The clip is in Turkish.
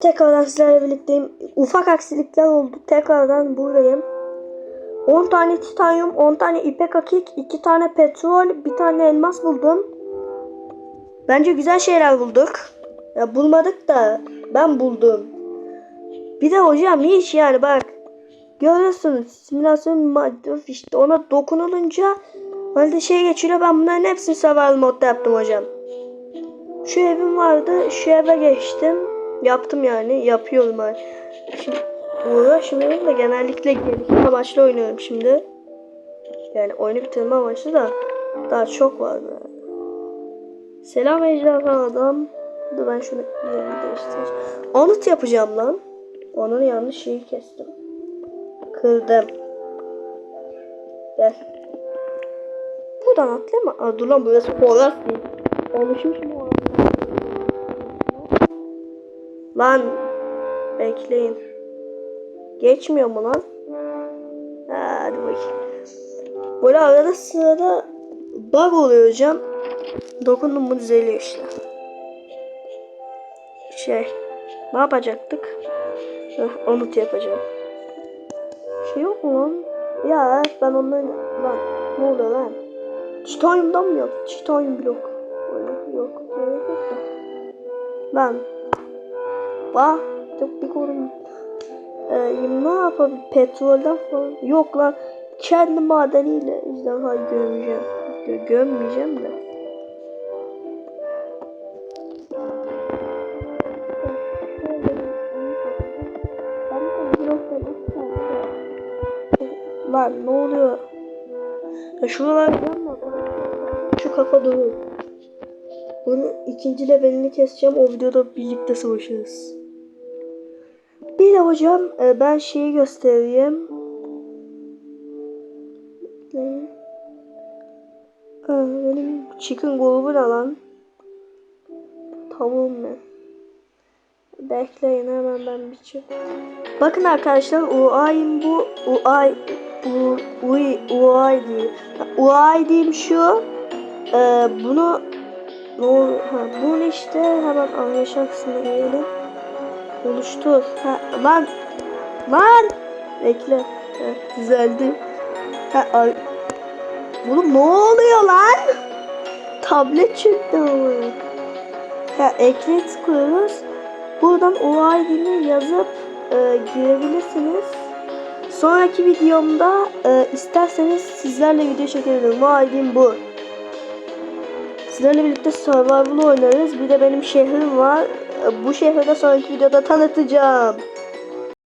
Tekrardan sizlerle birlikteyim. Ufak aksilikler oldu. Tekrardan buradayım. 10 tane titanyum, 10 tane ipek akik, 2 tane petrol, bir tane elmas buldum. Bence güzel şeyler bulduk. Ya bulmadık da ben buldum. Bir de hocam hiç yani bak. Görüyorsunuz simülasyon madde işte ona dokunulunca halde şey geçiyor. Ben bunların hepsini survival modda yaptım hocam. Şu evim vardı. Şu eve geçtim. Yaptım yani. Yapıyorum ben. Şimdi uğraşmıyorum da genellikle gelişim amaçlı oynuyorum şimdi. Yani oyunu bitirme amaçlı da daha çok var yani. Selam ejderha adam. Dur ben şunu yerini değiştireceğim. Anıt yapacağım lan. Onun yanlış şeyi kestim. Kırdım. Gel. Buradan atlama. Aa, dur lan burası Polat değil. Olmuşmuş mu? Lan. Bekleyin. Geçmiyor mu lan? Ha, hadi bakayım. Böyle arada sırada bug oluyor hocam. Dokundum mu düzeliyor işte. Şey. Ne yapacaktık? Heh, unut yapacağım. Şey yok mu lan? Ya ben onları... Lan ne oluyor lan? Titanyumdan mı yaptı? Titanyum blok. Yok. Yok da. Bah. Çok bir korun. Ee, ne yapabilir? Petrolden falan. Yok lan. Kendi madeniyle ejderhayı gömeceğim. Gö gömmeyeceğim de. Lan ne oluyor? Ya şuralar yanma. Şu kafa durur. Bunun ikinci levelini keseceğim. O videoda birlikte savaşırız. Bir de hocam e, ben şeyi göstereyim. Benim chicken grubu ne lan? Tavuğum ne? Bekleyin hemen ben bir çık. Bakın arkadaşlar UI'm bu UI U, UI, UI değil. UI diyeyim şu. Ee, bunu ne olur? Ha, bunu işte hemen anlaşan kısmına gelelim. Oluştur. Ha, lan. Lan. Bekle. Ha, düzeldi. Ha, ay. Oğlum ne oluyor lan? Tablet çıktı ama. Ha, ekle tıklıyoruz. Buradan o ID'ni yazıp e, girebilirsiniz. Sonraki videomda e, isterseniz sizlerle video çekebilirim. O ID'm bu. Sizlerle birlikte survival oynarız. Bir de benim şehrim var. Bu şehri de sonraki videoda tanıtacağım.